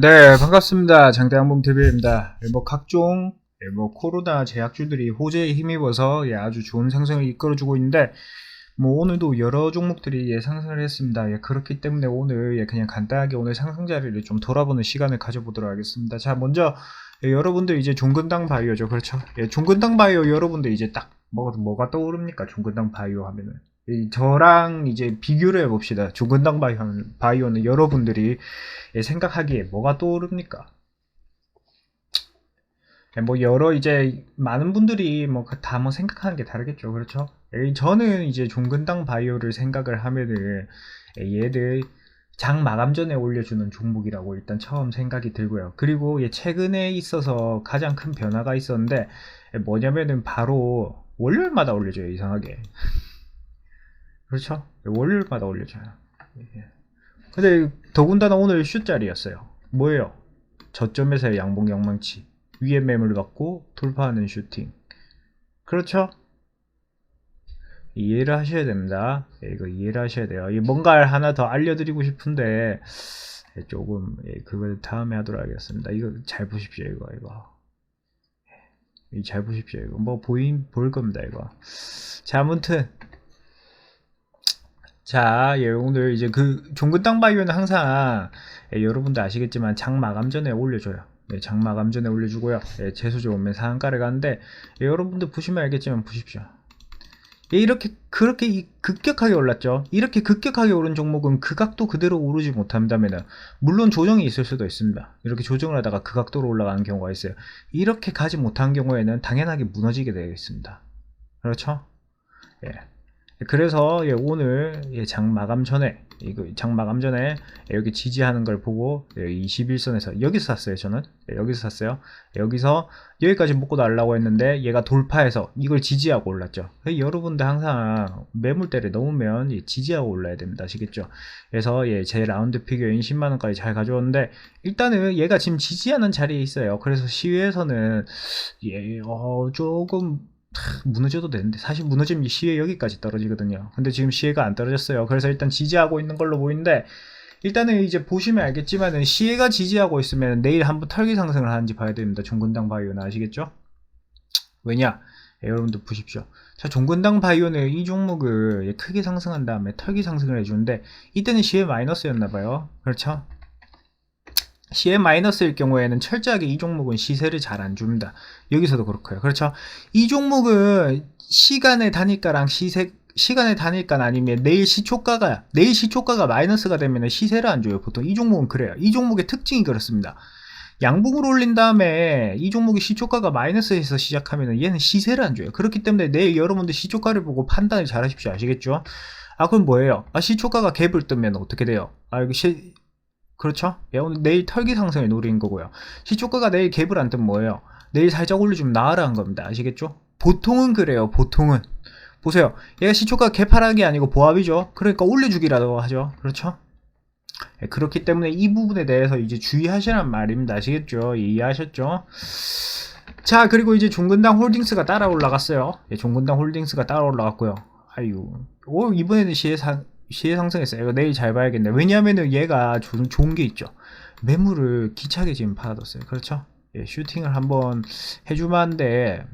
네, 반갑습니다. 장대항봉 TV입니다. 뭐 각종 예, 뭐 코로나 제약주들이 호재에 힘입어서 예, 아주 좋은 상승을 이끌어주고 있는데 뭐 오늘도 여러 종목들이 예, 상승을 했습니다. 예, 그렇기 때문에 오늘 예, 그냥 간단하게 오늘 상승 자리를 좀 돌아보는 시간을 가져보도록 하겠습니다. 자, 먼저 예, 여러분들 이제 종근당 바이오죠, 그렇죠? 예, 종근당 바이오 여러분들 이제 딱 뭐가 뭐가 떠오릅니까? 종근당 바이오 하면은 이 저랑 이제 비교를 해봅시다. 종근당 바이오, 바이오는 여러분들이 예, 생각하기에 뭐가 떠오릅니까? 예, 뭐 여러 이제 많은 분들이 뭐 다뭐 생각하는 게 다르겠죠, 그렇죠? 예, 저는 이제 종근당 바이오를 생각을 하면은 예, 얘들 장 마감 전에 올려주는 종목이라고 일단 처음 생각이 들고요. 그리고 예, 최근에 있어서 가장 큰 변화가 있었는데 예, 뭐냐면은 바로 월요일마다 올려줘요, 이상하게. 그렇죠? 예, 월요일마다 올려줘요. 예. 근데 더군다나 오늘 슛자리였어요. 뭐예요? 저점에서의 양봉 양망치. 위에 매물 받고 돌파하는 슈팅. 그렇죠? 이해를 하셔야 됩니다. 예, 이거 이해를 하셔야 돼요. 이 뭔가를 하나 더 알려드리고 싶은데 예, 조금 예, 그걸 다음에 하도록 하겠습니다. 이거 잘 보십시오. 이거 이거. 예, 이잘 보십시오. 이거 뭐 보인 보일 겁니다. 이거. 자, 아무튼 자, 예, 오늘 이제 그 종근 땅 바이오는 항상 예, 여러분도 아시겠지만 장 마감 전에 올려줘요. 네, 장 마감 전에 올려주고요. 예, 재수 좋으면 상한가를 가는데 예, 여러분들 보시면 알겠지만 보십시오. 예, 이렇게 그렇게 이- 급격하게 올랐죠. 이렇게 급격하게 오른 종목은 그 각도 그대로 오르지 못한다면은 물론 조정이 있을 수도 있습니다. 이렇게 조정을 하다가 그 각도로 올라가는 경우가 있어요. 이렇게 가지 못한 경우에는 당연하게 무너지게 되어 있습니다. 그렇죠? 예. 그래서 예, 오늘 예, 장 마감 전에 이거 장 마감 전에 예, 여기 지지하는 걸 보고 예, 21선에서 여기서 샀어요 저는. 예, 여기서 샀어요. 여기서 여기까지 먹고 날라고 했는데 얘가 돌파해서 이걸 지지하고 올랐죠. 예, 여러분들 항상 매물대를 넘으면 예, 지지하고 올라야 됩니다. 아시겠죠? 그래서 예, 제 라운드 피규어인 10만원까지 잘 가져왔는데 일단은 얘가 지금 지지하는 자리에 있어요. 그래서 시외에서는 예, 어, 조금 하, 무너져도 되는데 사실 무너지면 이 시에 여기까지 떨어지거든요. 근데 지금 시에가 안 떨어졌어요. 그래서 일단 지지하고 있는 걸로 보이는데 일단은 이제 보시면 알겠지만은 시에가 지지하고 있으면 내일 한번 털기 상승을 하는지 봐야 됩니다. 종근당 바이오는 아시겠죠? 왜냐? 예, 여러분들 보십시오. 자 종근당 바이오는 이 종목을 예, 크게 상승한 다음에 털기 상승을 해주는데 이때는 시에 마이너스였나봐요. 그렇죠 마이너스일 경우에는 철저하게 이 종목은 시세를 잘 안 줍니다. 여기서도 그렇고요. 그렇죠? 이 종목은 시간의 단위가랑 시세 시간의 단위가 아니면 내일 시초가가 내일 시초가가 마이너스가 되면 시세를 안 줘요. 보통 이 종목은 그래요. 이 종목의 특징이 그렇습니다. 양봉을 올린 다음에 이 종목이 시초가가 마이너스에서 시작하면 얘는 시세를 안 줘요. 그렇기 때문에 내일 여러분들 시초가를 보고 판단을 잘 하십시오. 아시겠죠? 아, 그럼 뭐예요? 아, 시초가가 갭을 뜨면 어떻게 돼요? 아, 이거 시, 그렇죠? 예, 내일 털기 상승을 노린 거고요. 시초가가 내일 갭을 안 뜨면 뭐예요? 내일 살짝 올려주면 나으라는 겁니다. 아시겠죠? 보통은 그래요. 보통은. 보세요. 얘가 시초가 게 아니고 보합이죠. 그러니까 올려주기라도 하죠. 그렇죠? 예, 그렇기 때문에 이 부분에 대해서 이제 주의하시란 말입니다. 아시겠죠? 이해하셨죠? 자, 그리고 이제 종근당 홀딩스가 따라 올라갔어요. 예, 종근당 홀딩스가 따라 올라갔고요. 아유, 오, 이번에는 시에 상, 시에 상승했어요. 이거 내일 잘 봐야겠네. 왜냐면은 얘가 조- 좋은 게 있죠. 매물을 기차게 지금 팔아뒀어요. 그렇죠? 예, 슈팅을 한번 해주만한데,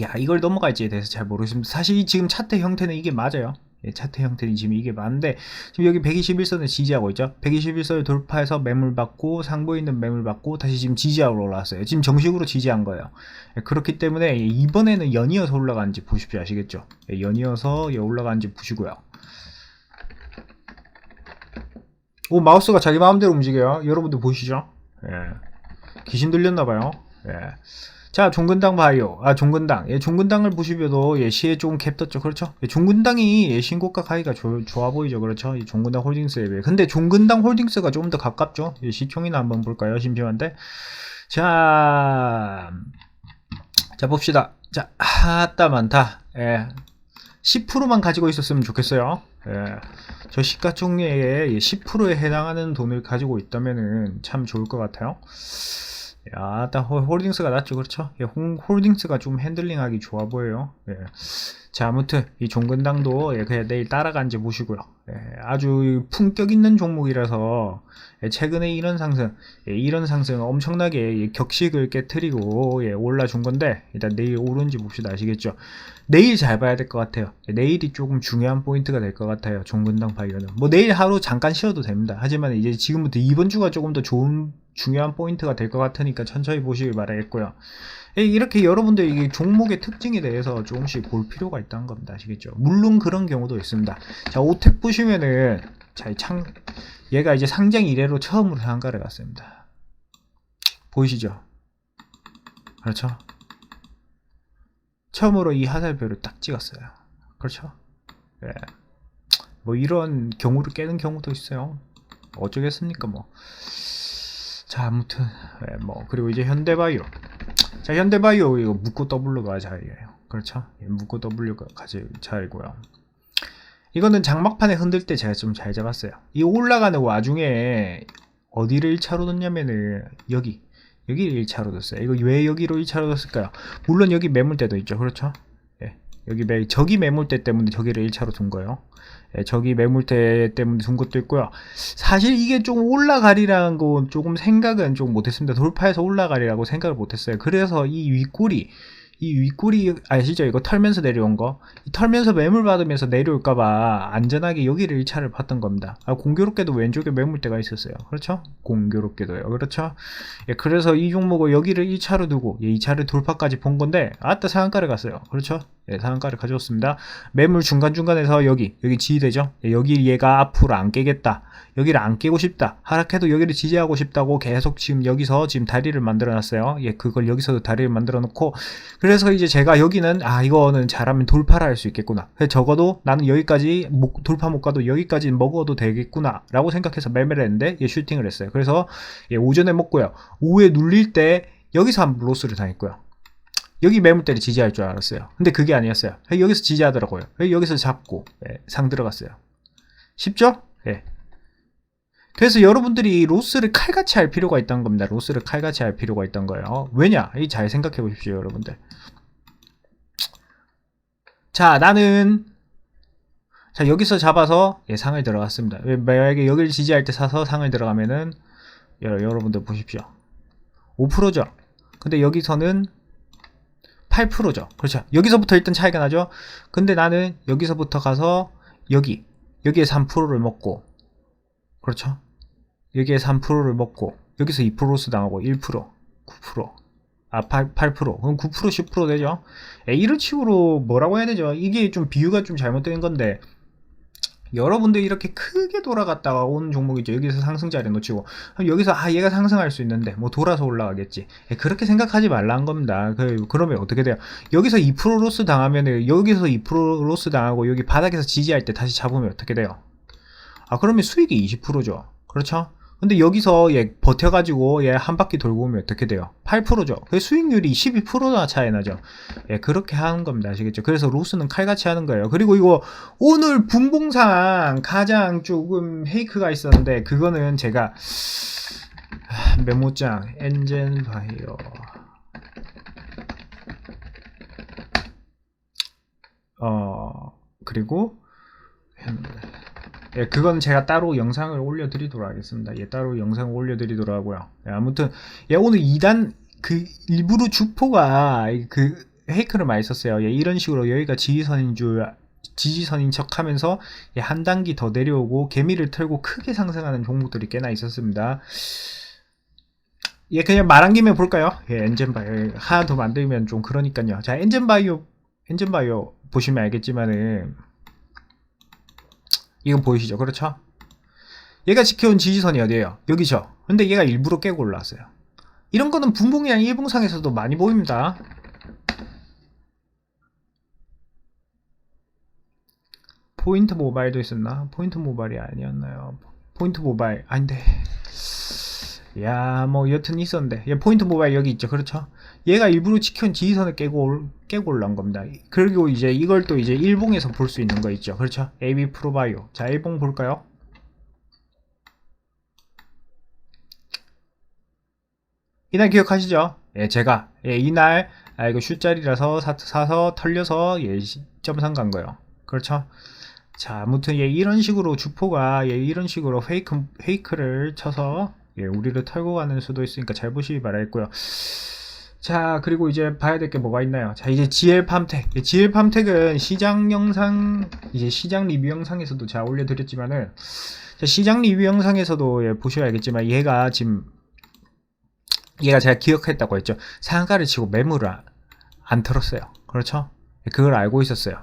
야, 이걸 넘어갈지에 대해서 잘 모르겠습니다. 사실 이 지금 차트 형태는 이게 맞아요. 예, 차트 형태는 지금 이게 맞는데, 지금 여기 121선을 지지하고 있죠. 121선을 돌파해서 매물 받고, 상부에 있는 매물 받고, 다시 지금 지지하고 올라왔어요. 지금 정식으로 지지한 거예요. 예, 그렇기 때문에 이번에는 연이어서 올라가는지 보십시오. 아시겠죠? 예, 연이어서 예, 올라가는지 보시고요. 오, 마우스가 자기 마음대로 움직여요. 여러분들 보시죠? 예. 귀신 들렸나봐요. 예. 자, 종근당 바이오. 아, 종근당. 예, 종근당을 보시면도 예, 시에 조금 캡 떴죠. 그렇죠? 예, 종근당이 예, 신고가 가기가 조- 좋아 보이죠. 그렇죠? 이 종근당 홀딩스에 비해. 근데 종근당 홀딩스가 조금 더 가깝죠? 예, 시총이나 한번 볼까요? 심심한데. 자, 자, 봅시다. 자, 아따 많다. 예. 10%만 가지고 있었으면 좋겠어요. 예. 저 시가총액의 10%에 해당하는 돈을 가지고 있다면은 참 좋을 것 같아요. 야, 홀- 홀딩스가 낫죠, 그렇죠? 예, 홀- 홀딩스가 좀 핸들링하기 좋아 보여요. 예. 자, 아무튼 이 종근당도 예, 그냥 내일 따라간지 보시고요. 예, 아주 품격 있는 종목이라서 예, 최근에 이런 상승, 예, 이런 상승 엄청나게 예, 격식을 깨뜨리고 예, 올라준 건데 일단 내일 오른지 봅시다. 아시겠죠? 내일 잘 봐야 될 것 같아요. 예, 내일이 조금 중요한 포인트가 될 것 같아요. 종근당 바이오는. 뭐 내일 하루 잠깐 쉬어도 됩니다. 하지만 이제 지금부터 이번 주가 조금 더 좋은 중요한 포인트가 될 것 같으니까 천천히 보시길 바라겠고요. 예, 이렇게 여러분들 이 종목의 특징에 대해서 조금씩 볼 필요가 있다는 겁니다. 아시겠죠? 물론 그런 경우도 있습니다. 자, 오텍 보시면은 자, 이창 얘가 이제 상장 이래로 처음으로 상가를 갔습니다. 보이시죠? 그렇죠? 처음으로 이 하살표를 딱 찍었어요. 그렇죠? 예. 뭐 이런 경우를 깨는 경우도 있어요. 어쩌겠습니까, 뭐. 자, 아무튼 예, 뭐 그리고 이제 현대바이오. 자, 현대바이오 이거 묶고 W가 자리예요. 그렇죠? 예, 묶고 W가 가지 자리고요. 이거는 장막판에 흔들 때 제가 좀 잘 잡았어요. 이 올라가는 와중에 어디를 1차로 넣냐면은 여기 여기를 1차로 뒀어요. 이거 왜 여기로 1차로 뒀을까요? 물론 여기 매물대도 있죠. 그렇죠? 예. 여기 매 저기 매물대 때문에 저기를 1차로 둔 거예요. 예, 저기 매물대 때문에 둔 것도 있고요. 사실 이게 좀 올라가리라는 건 조금 생각은 좀 못했습니다. 돌파해서 올라가리라고 생각을 못했어요. 그래서 이 윗골이 이 윗골이 아시죠? 이거 털면서 내려온 거. 이 털면서 매물 받으면서 내려올까봐 안전하게 여기를 1차를 봤던 겁니다. 아, 공교롭게도 왼쪽에 매물대가 있었어요. 그렇죠? 공교롭게도요. 그렇죠? 예, 그래서 이 종목을 여기를 1차로 두고 예, 2차를 돌파까지 본 건데 아따 상한가를 갔어요. 그렇죠? 예, 상한가를 가져왔습니다. 매물 중간중간에서 여기, 여기 지지되죠? 예, 여기 얘가 앞으로 안 깨겠다. 여기를 안 깨고 싶다. 하락해도 여기를 지지하고 싶다고 계속 지금 여기서 지금 다리를 만들어 놨어요. 예, 그걸 여기서도 다리를 만들어 놓고 그래서 이제 제가 여기는 아, 이거는 잘하면 돌파를 할 수 있겠구나. 적어도 나는 여기까지 못- 돌파 못 가도 여기까지 먹어도 되겠구나. 라고 생각해서 매매를 했는데 예, 슈팅을 했어요. 그래서 예, 오전에 먹고요. 오후에 눌릴 때 여기서 한 로스를 당했고요. 여기 매물대를 지지할 줄 알았어요. 근데 그게 아니었어요. 여기서 지지하더라고요. 여기서 잡고 예, 상 들어갔어요. 쉽죠? 예. 그래서 여러분들이 로스를 칼같이 할 필요가 있다는 겁니다. 로스를 칼같이 할 필요가 있던 거예요. 왜냐? 이잘 생각해 보십시오, 여러분들. 자, 나는 자 여기서 잡아서 예, 상을 들어갔습니다. 왜- 만약에 여기를 지지할 때 사서 상을 들어가면은 여- 여러분들 보십시오. 5%죠. 근데 여기서는 8%죠. 그렇죠. 여기서부터 일단 차이가 나죠. 근데 나는 여기서부터 가서 여기 여기에 3%를 먹고 그렇죠. 여기에 3%를 먹고 여기서 2% 로스 당하고 1% 9% 아, 8, 8%. 그럼 9%, 10% 되죠? 예, 이런 식으로 뭐라고 해야 되죠? 이게 좀 비유가 좀 잘못된 건데, 여러분들 이렇게 크게 돌아갔다가 온 종목이죠. 여기서 상승자리 놓치고. 여기서, 아, 얘가 상승할 수 있는데, 뭐 돌아서 올라가겠지. 예, 그렇게 생각하지 말라는 겁니다. 그, 그러면 어떻게 돼요? 여기서 2% 로스 당하면, 여기서 2% 로스 당하고, 여기 바닥에서 지지할 때 다시 잡으면 어떻게 돼요? 아, 그러면 수익이 20%죠. 그렇죠? 근데 여기서 얘 버텨가지고 얘 한 바퀴 돌고 오면 어떻게 돼요? 8%죠. 그 수익률이 12%나 차이 나죠. 예, 그렇게 하는 겁니다. 아시겠죠? 그래서 로스는 칼같이 하는 거예요. 그리고 이거 오늘 분봉상 가장 조금 헤이크가 있었는데 그거는 제가 하, 메모장 엔젠 바이오 어 그리고 예, 그건 제가 따로 영상을 올려드리도록 하겠습니다. 예, 따로 영상 올려드리도록 하고요. 예, 아무튼, 예, 오늘 2단, 그, 일부러 주포가, 그, 헤이크를 많이 썼어요. 예, 이런 식으로 여기가 지지선인 줄, 지지선인 척 하면서, 예, 한 단기 더 내려오고, 개미를 털고 크게 상승하는 종목들이 꽤나 있었습니다. 예, 그냥 말한 김에 볼까요? 예, 엔젠바이오. 예, 하나 더 만들면 좀 그러니까요. 자, 엔젠바이오, 엔젠바이오 보시면 알겠지만은, 이건 보이시죠? 그렇죠? 얘가 지켜온 지지선이 어디예요? 여기죠. 근데 얘가 일부러 깨고 올라왔어요. 이런 거는 분봉이랑 일봉상에서도 많이 보입니다. 포인트 모바일도 있었나? 포인트 모바일이 아니었나요? 포인트 모바일 아닌데. 야, 뭐 여튼 있었는데. 얘 포인트 모바일 여기 있죠. 그렇죠? 얘가 일부러 지켜온 지지선을 깨고 올- 깨고 올라온 겁니다. 그리고 이제 이걸 또 이제 일봉에서 볼 수 있는 거 있죠. 그렇죠? AB 프로바이오. 자, 일봉 볼까요? 이날 기억하시죠? 예, 제가 예, 이날 아 이거 슛짜리라서 사, 사서 털려서 예 점상 간 거예요. 그렇죠? 자, 아무튼 예 이런 식으로 주포가 예 이런 식으로 페이크 페이크를 쳐서 예 우리를 털고 가는 수도 있으니까 잘 보시기 바라겠고요. 자, 그리고 이제 봐야 될 게 뭐가 있나요? 자, 이제 GL 팜텍. 예, GL 팜텍은 시장 영상, 이제 시장 리뷰 영상에서도 제가 올려드렸지만은, 자, 시장 리뷰 영상에서도 예, 보셔야 알겠지만, 얘가 지금, 얘가 제가 기억했다고 했죠. 상한가를 치고 매물을 안, 안 털었어요. 그렇죠? 예, 그걸 알고 있었어요.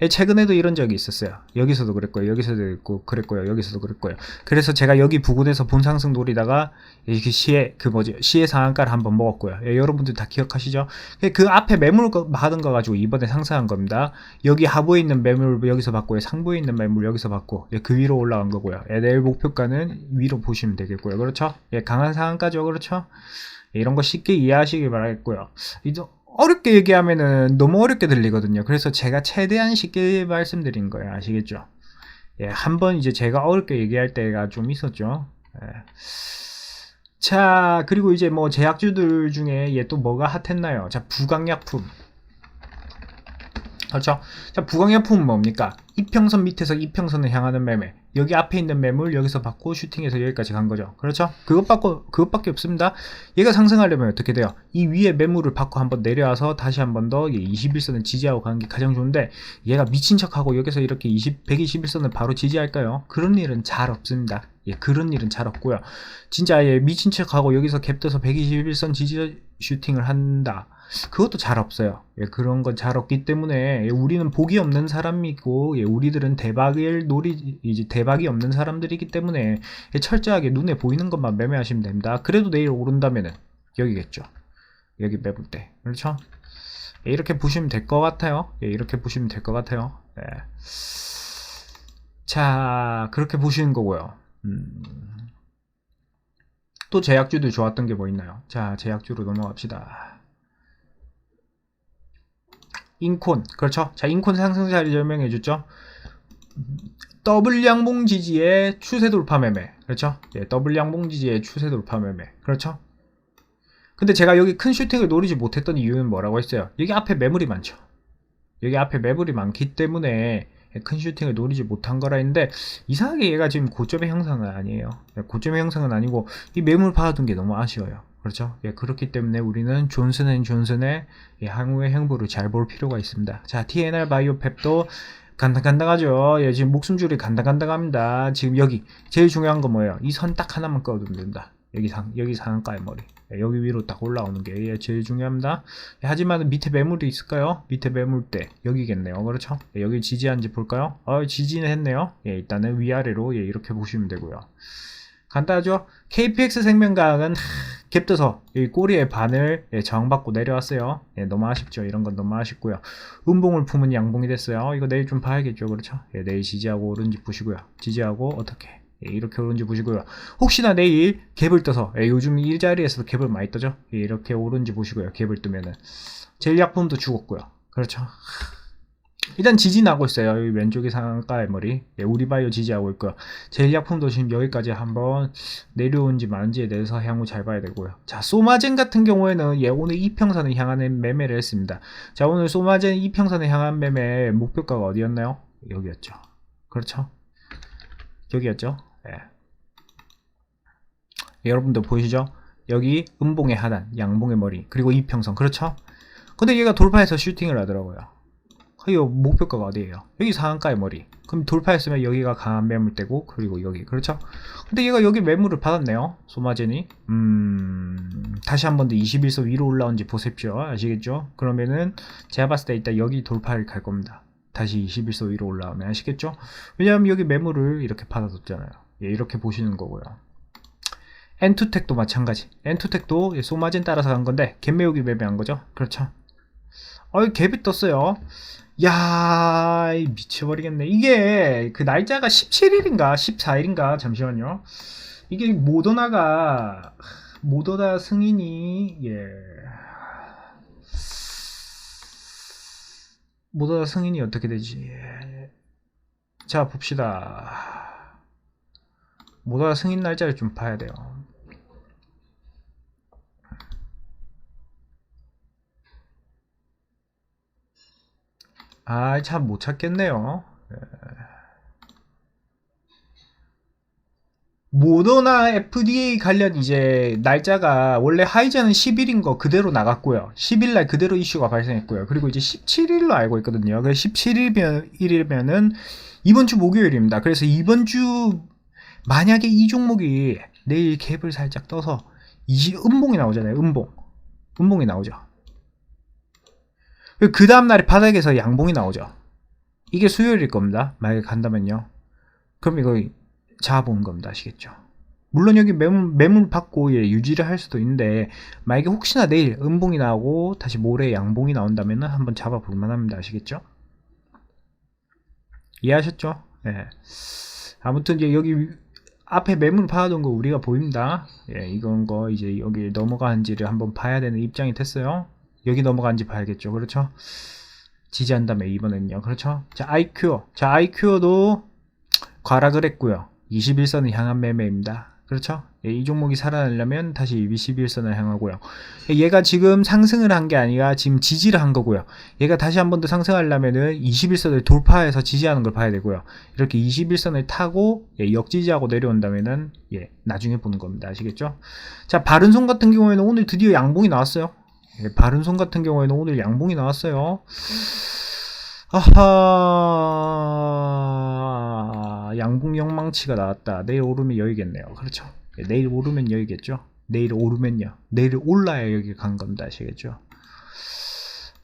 예, 최근에도 이런 적이 있었어요. 여기서도 그랬고요. 여기서도 있고 그랬고요. 여기서도 그랬고요. 그래서 제가 여기 부근에서 본상승 노리다가 이렇게 시에 그 뭐지 시의 상한가를 한번 먹었고요. 예, 여러분들 다 기억하시죠? 예, 그 앞에 매물 거- 받은 거 가지고 이번에 상승한 겁니다. 여기 하부에 있는 매물 여기서 받고요. 상부에 있는 매물 여기서 받고 예, 그 위로 올라간 거고요. 예, 내일 목표가는 위로 보시면 되겠고요. 그렇죠? 예, 강한 상한가죠. 그렇죠? 예, 이런 거 쉽게 이해하시길 바라겠고요. 이제 어렵게 얘기하면은 너무 어렵게 들리거든요. 그래서 제가 최대한 쉽게 말씀드린 거예요. 아시겠죠? 예, 한번 이제 제가 어렵게 얘기할 때가 좀 있었죠. 예. 자, 그리고 이제 뭐 제약주들 중에 얘 또 뭐가 핫했나요? 자, 부강약품. 그렇죠? 자, 부강약품은 뭡니까? 이평선 밑에서 이평선을 향하는 매매. 여기 앞에 있는 매물 여기서 받고 슈팅해서 여기까지 간 거죠. 그렇죠? 그것 받고 그것밖에 없습니다. 얘가 상승하려면 어떻게 돼요? 이 위에 매물을 받고 한번 내려와서 다시 한 번 더 21선을 지지하고 가는 게 가장 좋은데 얘가 미친 척하고 여기서 이렇게 20, 121선을 바로 지지할까요? 그런 일은 잘 없습니다. 예, 그런 일은 잘 없고요. 진짜 예, 미친 척하고 여기서 갭 떠서 121선 지지 슈팅을 한다. 그것도 잘 없어요. 예, 그런 건 잘 없기 때문에 예, 우리는 복이 없는 사람이고 예, 우리들은 대박을 노리 이제 대박이 없는 사람들이기 때문에 예, 철저하게 눈에 보이는 것만 매매하시면 됩니다. 그래도 내일 오른다면은 여기겠죠. 여기 매볼 때 그렇죠? 예, 이렇게 보시면 될 것 같아요. 예, 이렇게 보시면 될 것 같아요. 예. 자 그렇게 보시는 거고요. 음. 또 제약주들 좋았던 게 뭐 있나요? 자 제약주로 넘어갑시다. 인콘. 그렇죠? 자 인콘 상승자리 설명해 줬죠? 더블 양봉 지지의 추세 돌파 매매. 그렇죠? 예, 더블 양봉 지지의 추세 돌파 매매. 그렇죠? 근데 제가 여기 큰 슈팅을 노리지 못했던 이유는 뭐라고 했어요? 여기 앞에 매물이 많죠. 여기 앞에 매물이 많기 때문에 큰 슈팅을 노리지 못한 거라 했는데 이상하게 얘가 지금 고점의 형상은 아니에요 고점의 형상은 아니고 이 매물 받아둔 게 너무 아쉬워요 그렇죠? 예, 그렇기 때문에 우리는 존슨 앤 존슨의 예, 향후의 행보를 잘 볼 필요가 있습니다. 자, TNR 바이오펩도 간당간당하죠. 예, 지금 목숨줄이 간당간당합니다. 지금 여기 제일 중요한 건 뭐예요? 이 선 딱 하나만 꺼두면 된다. 여기 상 여기 상한가의 머리. 예, 여기 위로 딱 올라오는 게 예, 제일 중요합니다. 예, 하지만 밑에 매물이 있을까요? 밑에 매물대 여기겠네요. 그렇죠? 예, 여기 지지한지 볼까요? 어, 지지는 했네요. 예, 일단은 위아래로 예, 이렇게 보시면 되고요. 간단하죠? KPX 생명과학은 갭 떠서 여기 꼬리에 반을 예, 저항받고 내려왔어요. 예, 너무 아쉽죠. 이런 건 너무 아쉽고요. 음봉을 품은 양봉이 됐어요. 이거 내일 좀 봐야겠죠. 그렇죠? 예, 내일 지지하고 오른지 보시고요. 지지하고 어떻게 예, 이렇게 오른지 보시고요. 혹시나 내일 갭을 떠서 예, 요즘 일자리에서도 갭을 많이 떠죠. 예, 이렇게 오른지 보시고요. 갭을 뜨면은 제일약품도 죽었고요. 그렇죠? 일단 지지 나고 있어요. 왼쪽에 상가의 머리. 예, 우리바이오 지지하고 있고요. 제일약품도 지금 여기까지 한번 내려온지 마는지에 대해서 향후 잘 봐야 되고요. 자, 소마젠 같은 경우에는 예, 오늘 이평선을 향하는 매매를 했습니다. 자, 오늘 소마젠 이평선을 향한 매매 목표가가 어디였나요? 여기였죠. 그렇죠? 여기였죠? 예. 여러분들 보이시죠? 여기 음봉의 하단, 양봉의 머리, 그리고 이평선. 그렇죠? 근데 얘가 돌파해서 슈팅을 하더라고요. 이 목표가가 어디예요? 여기 상한가의 머리. 그럼 돌파했으면 여기가 강한 매물대고 그리고 여기 그렇죠? 근데 얘가 여기 매물을 받았네요. 소마젠이. 음 다시 한 번 더 21선 위로 올라온지 보십시오. 아시겠죠? 그러면은 제가 봤을 때 일단 여기 돌파를 갈 겁니다. 다시 21선 위로 올라오면 아시겠죠? 왜냐하면 여기 매물을 이렇게 받아뒀잖아요. 예, 이렇게 보시는 거고요. 엔투텍도 마찬가지. 엔투텍도 소마젠 따라서 간 건데 갭매우기 매매한 거죠. 그렇죠? 어이 갭이 떴어요. 야, 이 미쳐버리겠네. 이게 그 날짜가 17일인가 14일인가 잠시만요. 이게 모더나가 모더나 승인이 예. 모더나 승인이 어떻게 되지? 자 봅시다. 모더나 승인 날짜를 좀 봐야 돼요. 아, 참 못 찾겠네요. 예. 모더나 FDA 관련 이제 날짜가 원래 하이자는 10일인 거 그대로 나갔고요. 10일 날 그대로 이슈가 발생했고요. 그리고 이제 17일로 알고 있거든요. 그래서 17일이면은 이번 주 목요일입니다. 그래서 이번 주 만약에 이 종목이 내일 갭을 살짝 떠서 20 음봉이 나오잖아요. 음봉. 음봉이 나오죠. 그 다음날에 바닥에서 양봉이 나오죠. 이게 수요일일 겁니다. 만약에 간다면요. 그럼 이거 잡아본 겁니다. 아시겠죠? 물론 여기 매물, 매물 받고 예, 유지를 할 수도 있는데 만약에 혹시나 내일 음봉이 나오고 다시 모레 양봉이 나온다면 한번 잡아볼 만합니다. 아시겠죠? 이해하셨죠? 예. 아무튼 이제 여기 앞에 매물 받아둔 거 우리가 보입니다. 예, 이건 거 이제 여기 넘어가는지를 한번 봐야 되는 입장이 됐어요. 여기 넘어간지 봐야겠죠. 그렇죠? 지지한 다음에 이번에는요. 그렇죠? 자, IQ. 자, IQ도 과락을 했고요. 21선을 향한 매매입니다. 그렇죠? 예, 이 종목이 살아나려면 다시 21선을 향하고요. 예, 얘가 지금 상승을 한 게 아니라 지금 지지를 한 거고요. 얘가 다시 한 번 더 상승하려면은 21선을 돌파해서 지지하는 걸 봐야 되고요. 이렇게 21선을 타고 예, 역지지하고 내려온다면은 예, 나중에 보는 겁니다. 아시겠죠? 자, 바른손 같은 경우에는 오늘 드디어 양봉이 나왔어요. 예, 바른손 같은 경우에는 오늘 양봉이 나왔어요. 아하 양봉 영망치가 나왔다. 내일 오르면 여기겠네요. 그렇죠? 예, 내일 오르면 여기겠죠? 내일 오르면요. 내일 올라야 여기 간 겁니다. 아시겠죠?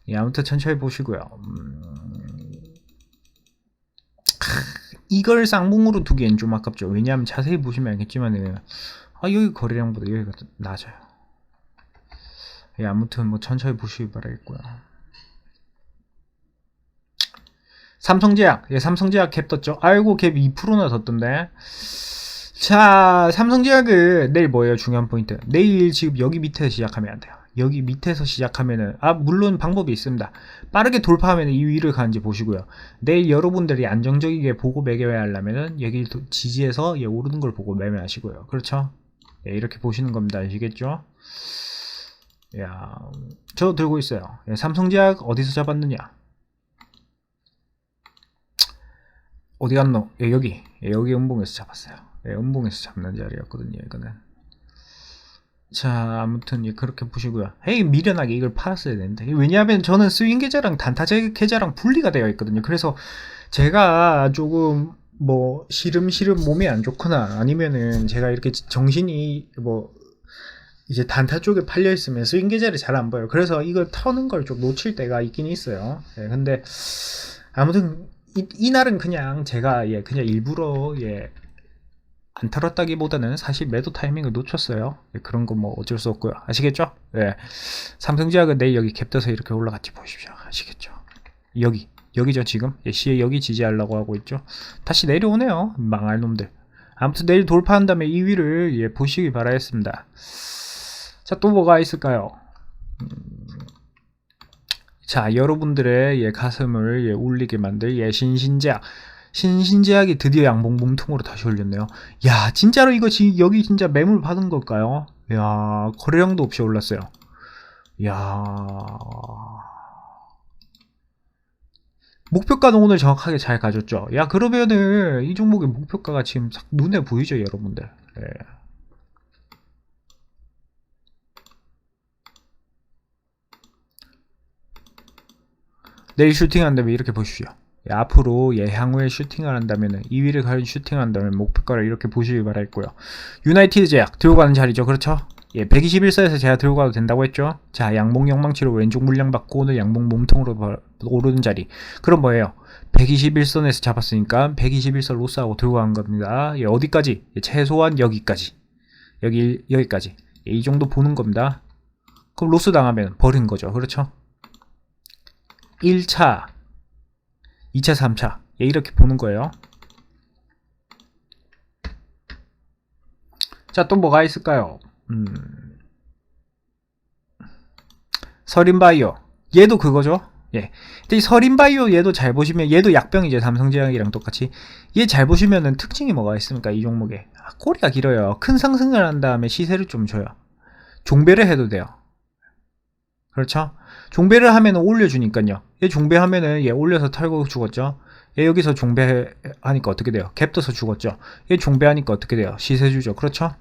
예, 아무튼 천천히 보시고요. 음... 크, 이걸 쌍봉으로 두기엔 좀 아깝죠. 왜냐하면 자세히 보시면 알겠지만은 아 여기 거래량보다 여기가 더 낮아요. 예, 아무튼 뭐 천천히 보시기 바라겠고요. 삼성제약, 예, 삼성제약 갭 떴죠. 아이고 갭 2%나 떴던데. 자, 삼성제약은 내일 뭐예요? 중요한 포인트. 내일 지금 여기 밑에서 시작하면 안 돼요. 여기 밑에서 시작하면은 아 물론 방법이 있습니다. 빠르게 돌파하면 이 위를 가는지 보시고요. 내일 여러분들이 안정적이게 보고 매매하려면은 여기 지지해서 예, 오르는 걸 보고 매매하시고요. 그렇죠? 예, 이렇게 보시는 겁니다. 아시겠죠? 야, 저 들고 있어요. 예, 삼성제약 어디서 잡았느냐? 어디 갔노? 예, 여기. 예, 여기 음봉에서 잡았어요. 예, 음봉에서 잡는 자리였거든요, 이거는. 자, 아무튼 예, 그렇게 보시고요. 헤이 미련하게 이걸 팔았어야 되는데. 왜냐하면 저는 스윙 계좌랑 단타 계좌랑 분리가 되어 있거든요. 그래서 제가 조금 뭐 시름시름 몸이 안 좋거나 아니면은 제가 이렇게 정신이 뭐 이제 단타 쪽에 팔려 있으면 스윙 계좌를 잘 안 봐요. 그래서 이걸 터는 걸 좀 놓칠 때가 있긴 있어요. 예, 근데 아무튼 이, 이날은 그냥 제가 예 그냥 일부러 예 안 털었다기보다는 사실 매도 타이밍을 놓쳤어요. 예, 그런 거 뭐 어쩔 수 없고요. 아시겠죠? 예. 삼성제약은 내일 여기 갭 떠서 이렇게 올라갔지 보십시오. 아시겠죠? 여기 여기죠 지금 예, 시에 여기 지지하려고 하고 있죠. 다시 내려오네요. 망할 놈들. 아무튼 내일 돌파한 다음에 2위를 예, 보시기 바라겠습니다. 자, 또 뭐가 있을까요? 음, 자, 여러분들의 예, 가슴을 예, 울리게 만들 예, 신신제약. 신신제약이 드디어 양봉 몸통으로 다시 올렸네요. 야, 진짜로 이거 지, 여기 진짜 매물 받은 걸까요? 야, 거래량도 없이 올랐어요. 야. 목표가는 오늘 정확하게 잘 가졌죠. 야, 그러면은 이 종목의 목표가가 지금 눈에 보이죠, 여러분들. 예. 내일 슈팅 한다면 이렇게 보십시오. 예, 앞으로 예, 향후에 슈팅을 한다면 2위를 가린 슈팅을 한다면 목표가를 이렇게 보시기 바랄고요. 유나이티드 제약 들고 가는 자리죠. 그렇죠? 예, 121선에서 제가 들고 가도 된다고 했죠. 자, 양봉 영망치로 왼쪽 물량 받고 오늘 양봉 몸통으로 오르는 자리. 그럼 뭐예요? 121선에서 잡았으니까 121선 로스하고 들고 간 겁니다. 예, 어디까지? 예, 최소한 여기까지. 여기 여기까지. 예, 이 정도 보는 겁니다. 그럼 로스 당하면 버린 거죠. 그렇죠? 1차, 2차, 3차. 예, 이렇게 보는 거예요. 자, 또 뭐가 있을까요? 음. 서린바이오. 얘도 그거죠. 예. 근데 이 서린바이오 얘도 잘 보시면 얘도 약병이죠. 삼성제약이랑 똑같이. 얘 잘 보시면은 특징이 뭐가 있습니까? 이 종목에. 아, 꼬리가 길어요. 큰 상승을 한 다음에 시세를 좀 줘요. 종배를 해도 돼요. 그렇죠? 종배를 하면 올려주니까요. 얘 종배하면은 얘 올려서 털고 죽었죠. 얘 여기서 종배하니까 어떻게 돼요? 갭 떠서 죽었죠. 얘 종배하니까 어떻게 돼요? 시세 주죠. 그렇죠?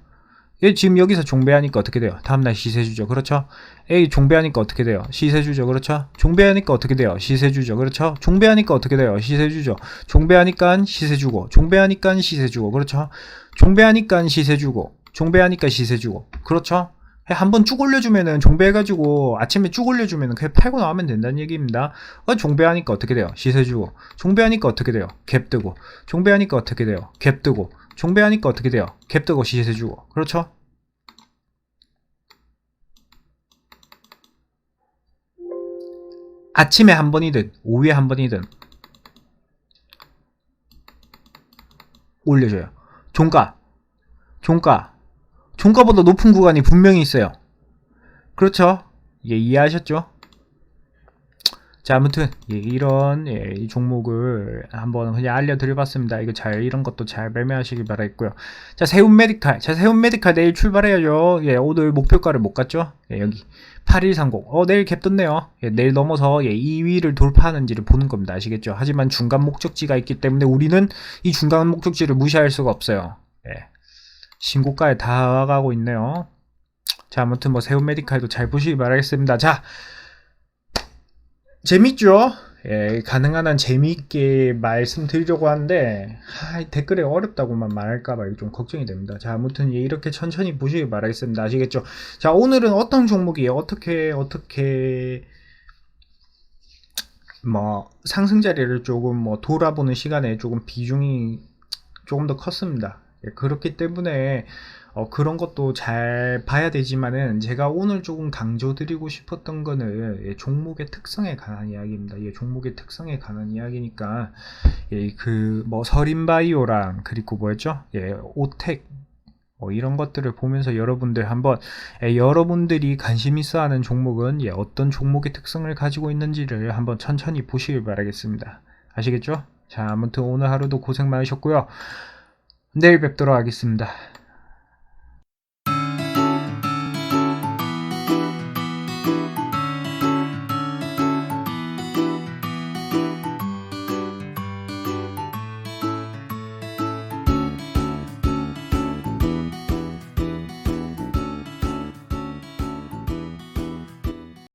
얘 지금 여기서 종배하니까 어떻게 돼요? 다음날 시세 주죠. 그렇죠? A 종배하니까 어떻게 돼요? 시세 주죠. 그렇죠? 종배하니까 어떻게 돼요? 시세 주죠. 그렇죠? 종배하니까 어떻게 돼요? 시세 주죠. 종배하니까 시세 주고, 종배하니까 시세 주고, 그렇죠? 종배하니까 시세 주고, 종배하니까 시세 주고, 그렇죠? 한번 쭉 올려주면은 종배해가지고 아침에 쭉 올려주면은 그냥 팔고 나오면 된다는 얘기입니다. 어, 종배하니까 어떻게 돼요? 시세 주고, 종배하니까 어떻게 돼요? 갭 뜨고, 종배하니까 어떻게 돼요? 갭 뜨고, 종배하니까 어떻게 돼요? 갭 뜨고 시세 주고, 그렇죠? 아침에 한 번이든 오후에 한 번이든 올려줘요. 종가, 종가, 종가보다 높은 구간이 분명히 있어요. 그렇죠? 예, 이해하셨죠? 자, 아무튼 예, 이런 예, 이 종목을 한번 그냥 알려드려봤습니다. 이거 잘 이런 것도 잘 매매하시길 바라겠고요. 자, 세운 메디칼, 자, 세운 메디칼 내일 출발해야죠. 예, 오늘 목표가를 못 갔죠? 예, 여기 8130. 어, 내일 갭 떴네요. 예, 내일 넘어서 예, 2위를 돌파하는지를 보는 겁니다. 아시겠죠? 하지만 중간 목적지가 있기 때문에 우리는 이 중간 목적지를 무시할 수가 없어요. 예. 신고가에 다가가고 있네요. 자, 아무튼 뭐 세운 메디칼도 잘 보시기 바라겠습니다. 자, 재밌죠? 예, 가능한 한 재미있게 말씀드리려고 하는데 하, 댓글에 어렵다고만 말할까봐 좀 걱정이 됩니다. 자, 아무튼 예, 이렇게 천천히 보시기 바라겠습니다. 아시겠죠? 자, 오늘은 어떤 종목이에요? 어떻게 어떻게 뭐 상승 자리를 조금 뭐 돌아보는 시간에 조금 비중이 조금 더 컸습니다. 예, 그렇기 때문에 어, 그런 것도 잘 봐야 되지만은 제가 오늘 조금 강조드리고 싶었던 거는 예, 종목의 특성에 관한 이야기입니다. 예, 종목의 특성에 관한 이야기니까 예, 그뭐 서린바이오랑 그리고 뭐였죠? 예, 오텍 뭐 이런 것들을 보면서 여러분들 한번 예, 여러분들이 관심 있어하는 종목은 예, 어떤 종목의 특성을 가지고 있는지를 한번 천천히 보시길 바라겠습니다. 아시겠죠? 자, 아무튼 오늘 하루도 고생 많으셨고요. 내일 뵙도록 하겠습니다.